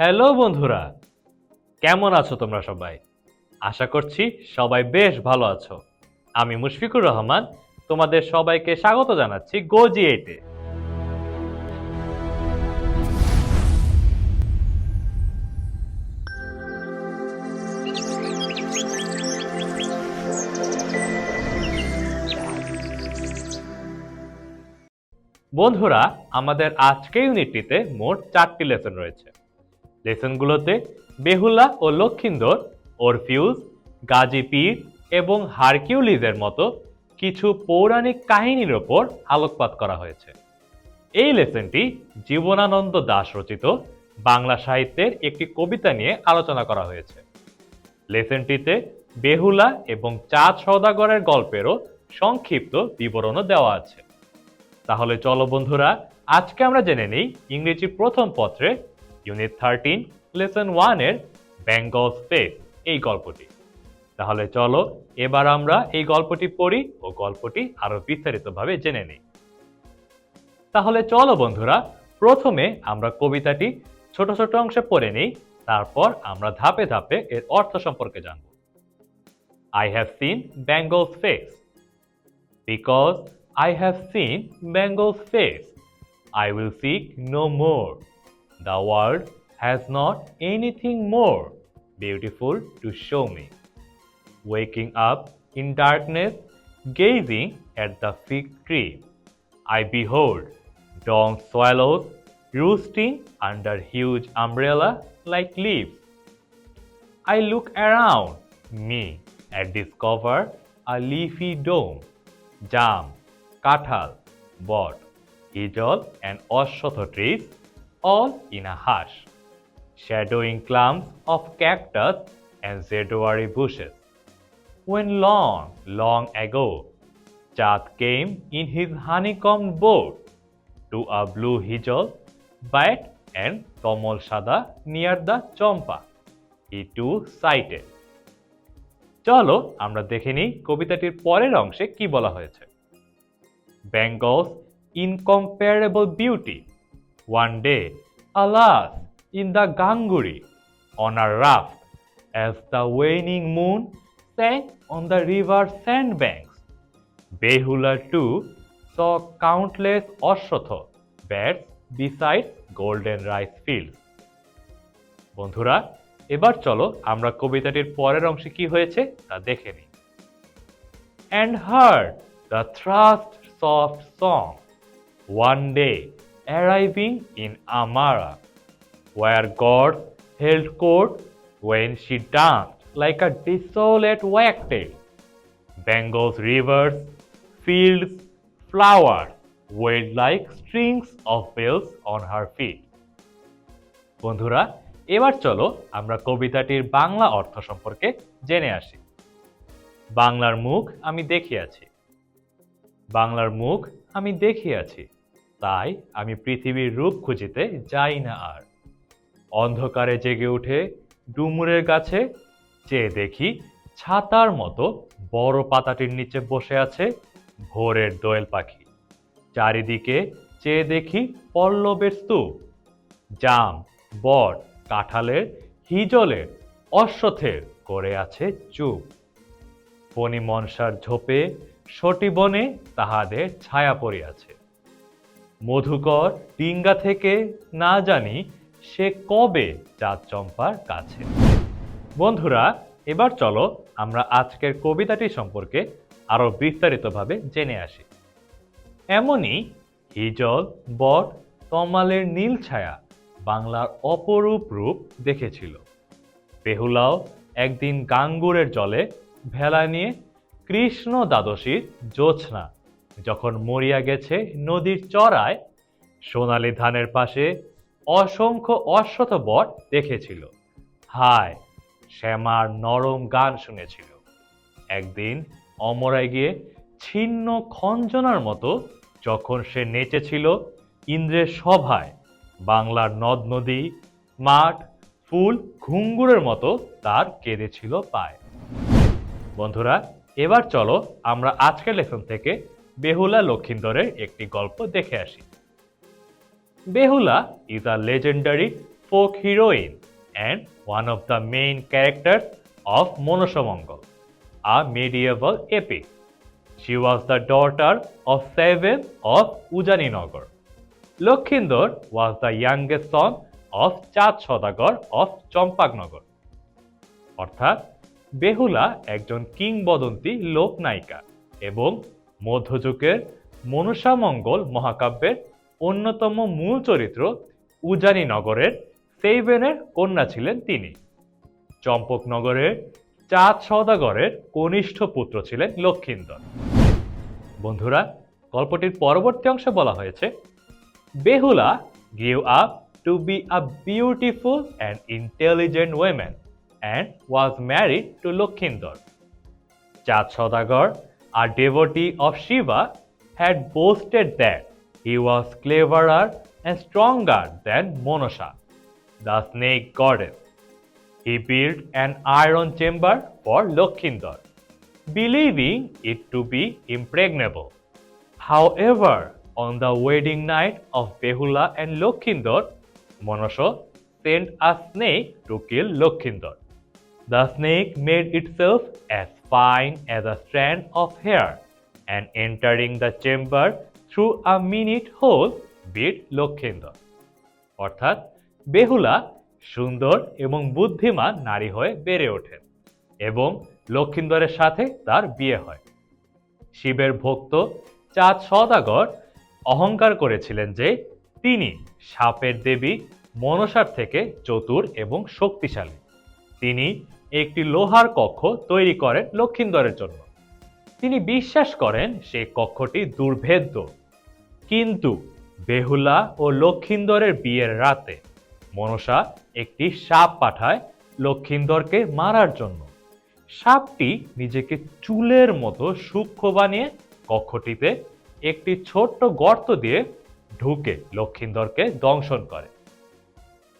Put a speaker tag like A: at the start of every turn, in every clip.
A: Hello বন্ধুরা, কেমন আছো তোমরা সবাই? আশা করছি সবাই বেশ ভালো আছো। আমি মুশফিকুর রহমান, তোমাদের সবাইকে স্বাগত জানাচ্ছি গোজি এইটে বন্ধুরা, আমাদের আজকে ইউনিটটিতে মোট চারটি লেসন রয়েছে। লেসনগুলোতে বেহুলা ও লক্ষিন্দর ওরফিউজ গাজী পীর এবং হারকিউলিজের মতো কিছু পৌরাণিক কাহিনীর ওপর আলোকপাত করা হয়েছে। এই লেসনটি জীবনানন্দ দাশ রচিত, বাংলা সাহিত্যের একটি কবিতা নিয়ে আলোচনা করা হয়েছে। লেসনটিতে বেহুলা এবং চাঁদ সৌদাগরের গল্পেরও সংক্ষিপ্ত বিবরণও দেওয়া আছে। তাহলে চলো বন্ধুরা, আজকে আমরা জেনে নিই ইংরেজি প্রথম পত্রে ইউনিট থার্টিন লেসন ওয়ানের বেঙ্গল স্পেস এই গল্পটি তাহলে চলো, এবার আমরা এই গল্পটি পড়ি ও গল্পটি আরও বিস্তারিতভাবে জেনে নিই তাহলে চলো বন্ধুরা, প্রথমে আমরা কবিতাটি ছোট ছোট অংশে পড়ে নিই, তারপর আমরা ধাপে ধাপে এর অর্থ সম্পর্কে জানব I have seen Bengal's face because I have seen Bengal's face. I will seek no more. The world has not anything more beautiful to show me. Waking up in darkness, gazing at the fig tree, I behold dawn swallows roosting under huge umbrella like leaves. I look around me and discover a leafy dome, jam, kathal, bot, hijol, and oshotho trees, all in a hush, shadowing clumps of cactus and zedouari bushes. When long, long ago, Chat came in his honeycombed boat to a blue hijol, bat, and tomol shada near the chompa. He too sighted. চলো আমরা দেখে নিই কবিতাটির পরের অংশে কি বলা হয়েছে Bengal's incomparable beauty. One day, alas, in the Ganguri, on a raft, as the waning moon sank on the river sandbanks, Behula too saw countless Oshotho beds beside golden rice fields. বন্ধুরা এবার চলো আমরা কবিতাটির পরের অংশে কি হয়েছে তা দেখে নিই and heard the thrust soft song one day arriving in Amara, where God held court when she danced like a desolate wagtail. Bengal's rivers, fields, flowers wailed like strings of bells on her feet. বন্ধুরা এবার চলো আমরা কবিতাটির বাংলা অর্থ সম্পর্কে জেনে আসি বাংলার মুখ আমি দেখিয়াছি বাংলার মুখ আমি দেখিয়াছি তাই আমি পৃথিবীর রূপ খুঁজিতে যাই না আর। অন্ধকারে জেগে উঠে ডুমুরের গাছে চেয়ে দেখি ছাতার মতো বড় পাতাটির নিচে বসে আছে ভোরের দোয়েল পাখি। চারিদিকে চেয়ে দেখি পল্লবের স্তূপ, জাম, বট, কাঁঠালের, হিজলের, অশ্বথের করে আছে চুপ। ফণি মনসার ঝোপে সটিবনে তাহাদের ছায়া পড়িয়াছে। মধুকর ডিঙ্গা থেকে না জানি সে কবে চাঁদ চম্পার কাছে। বন্ধুরা, এবার চলো আমরা আজকের কবিতাটি সম্পর্কে আরও বিস্তারিতভাবে জেনে আসি। এমনই হিজল, বট, তমালের নীল ছায়া বাংলার অপরূপ রূপ দেখেছিল। বেহুলাও একদিন গাঙ্গুরের জলে ভেলা নিয়ে কৃষ্ণ দ্বাদশীর জোছনা যখন মরিয়া গেছে নদীর চড়ায়, সোনালি ধানের পাশে অসংখ্য অশ্বত বট দেখেছিল। হায়, শ্যামার নরম গান শুনেছিল। একদিন অমরায় গিয়ে ছিন্ন খঞ্জনার মতো যখন সে নেচেছিল ইন্দ্রের সভায়, বাংলার নদ নদী, মাঠ, ফুল, ঘুঙ্গুরের মতো তার কেঁদেছিল পায়। বন্ধুরা, এবার চলো আমরা আজকের লেসন থেকে বেহুলা লক্ষিন্দরের একটি গল্প দেখে আসি। Behula is a legendary folk heroine and one of the main character of Manasamangal a medieval epic she was the daughter of seven of Ujaninagar Lakhindar was the youngest son of Chand Sadagar of চম্পাকনগর অর্থাৎ, বেহুলা একজন কিংবদন্তী লোক নায়িকা এবং মধ্যযুগের মনসামঙ্গল মহাকাব্যের অন্যতম মূল চরিত্র উজানি নগরের সেইভেনের কন্যা ছিলেন তিনি চম্পকনগরের চাঁদ সওদাগরের কনিষ্ঠ পুত্র ছিলেন লক্ষিন্দর বন্ধুরা গল্পটির পরবর্তী অংশে বলা হয়েছে Behula give up to be a beautiful and intelligent women and was married to Lokhinder. Chand Saudagar, a devotee of Shiva, had boasted that he was cleverer and stronger than Monosha, the snake goddess. He built an iron chamber for Lokhinder, believing it to be impregnable. However, on the wedding night of Behula and Lokhinder, Monosha sent a snake to kill Lokhinder. The snake made itself as fine as a strand of hair and entering the chamber through a minute hole beat Lokhinder. অর্থাৎ বেহুলা সুন্দর এবং বুদ্ধিমান নারী হয়ে বেড়ে ওঠেন এবং লক্ষিন্দরের সাথে তার বিয়ে হয় শিবের ভক্ত চাঁদ সদাগর অহংকার করেছিলেন যে তিনি সাপের দেবী মনসার থেকে চতুর এবং শক্তিশালী তিনি একটি লোহার কক্ষ তৈরি করেন লক্ষিন্দরের জন্য। তিনি বিশ্বাস করেন সেই কক্ষটি দুর্ভেদ্য। কিন্তু বেহুলা ও লক্ষিন্দরের বিয়ের রাতে মনসা একটি সাপ পাঠায় লক্ষিন্দরকে মারার জন্য। সাপটি নিজেকে চুলের মতো সূক্ষ্ম বানিয়ে কক্ষটিতে একটি ছোট্ট গর্ত দিয়ে ঢুকে লক্ষিন্দরকে দংশন করে।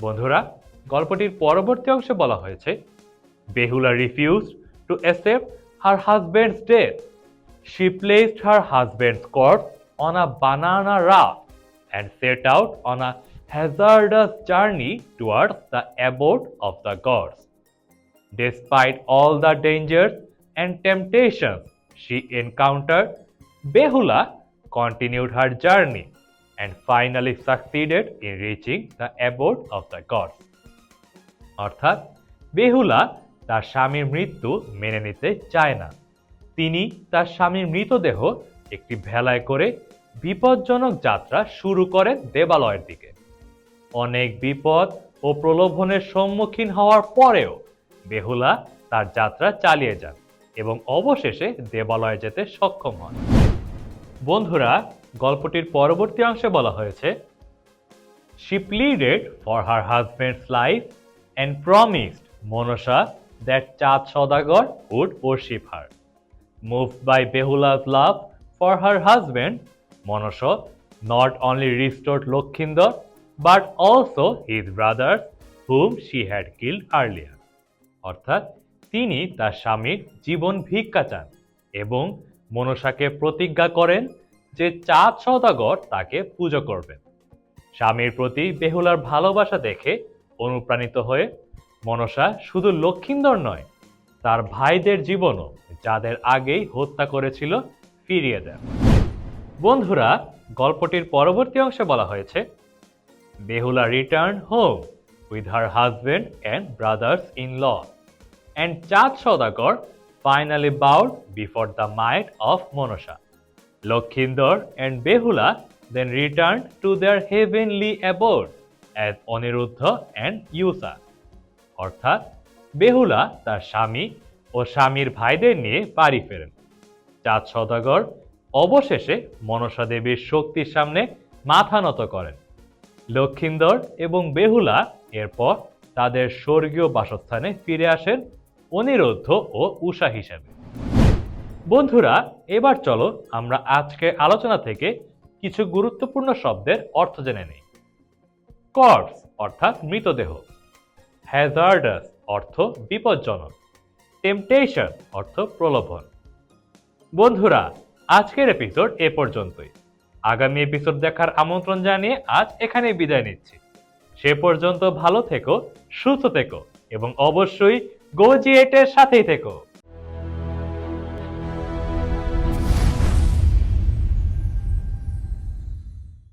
A: বন্ধুরা, গল্পটির পরবর্তী অংশে বলা হয়েছে Behula refused to accept her husband's death She placed her husband's corpse on a banana raft and set out on a hazardous journey towards the abode of the gods. Despite all the dangers and temptations she encountered, Behula continued her journey and finally succeeded in reaching the abode of the gods. অর্থাৎ বেহুলা তার স্বামীর মৃত্যু মেনে নিতে চায় না। তিনি তার স্বামীর মৃতদেহ একটি ভেলায় করে বিপজ্জনক যাত্রা শুরু করেন দেবালয়ের দিকে। অনেক বিপদ ও প্রলোভনের সম্মুখীন হওয়ার পরেও বেহুলা তার যাত্রা চালিয়ে যান এবং অবশেষে দেবালয়ে যেতে সক্ষম হন। বন্ধুরা, গল্পটির পরবর্তী অংশে বলা হয়েছে, She pleaded for her husband's life and promised Monosha that Chad Saudagar would worship her. Moved by Behula's love for her husband, Monosha not only restored Lokhinder but also his brothers whom she had killed earlier. অর্থাৎ তিনি তার স্বামীর জীবন ভিক্ষা চান এবং মনসাকে প্রতিজ্ঞা করেন যে চাঁদ সওদাগর তাকে পুজো করবেন স্বামীর প্রতি বেহুলার ভালোবাসা দেখে অনুপ্রাণিত হয়ে মনসা শুধু লক্ষিন্দর নয়, তার ভাইদের জীবনও যাদের আগেই হত্যা করেছিল, ফিরিয়ে দেন বন্ধুরা, গল্পটির পরবর্তী অংশে বলা হয়েছে, Behula return home with her husband and brothers in law and Chand Sadagar finally bowed before the might of Manasa. Lakhindar and Behula then return to their heavenly abode as Aniruddha and Usha অর্থাৎ বেহুলা তার স্বামী ও স্বামীর ভাইদের নিয়ে বাড়ি ফেরেন। চাঁদ সদাগর অবশেষে মনসা দেবীর শক্তির সামনে মাথা নত করেন। লক্ষিন্দর এবং বেহুলা এরপর তাদের স্বর্গীয় বাসস্থানে ফিরে আসেন অনিরুদ্ধ ও উষা হিসেবে। বন্ধুরা, এবার চলো আমরা আজকের আলোচনা থেকে কিছু গুরুত্বপূর্ণ শব্দের অর্থ জেনে নিই। কর্পস অর্থাৎ মৃতদেহ। হ্যাজার্ডাস অর্থ বিপজ্জনক। টেম্পটেশন অর্থ প্রলোভন। বন্ধুরা, আজকের এপিসোড এ পর্যন্তই। আগামী এপিসোড দেখার আমন্ত্রণ জানিয়ে আজ এখানে বিদায় নিচ্ছি। সে পর্যন্ত ভালো থেকো, সুস্থ থেকো, এবং অবশ্যই গোজিয়েটের সাথেই থেকো।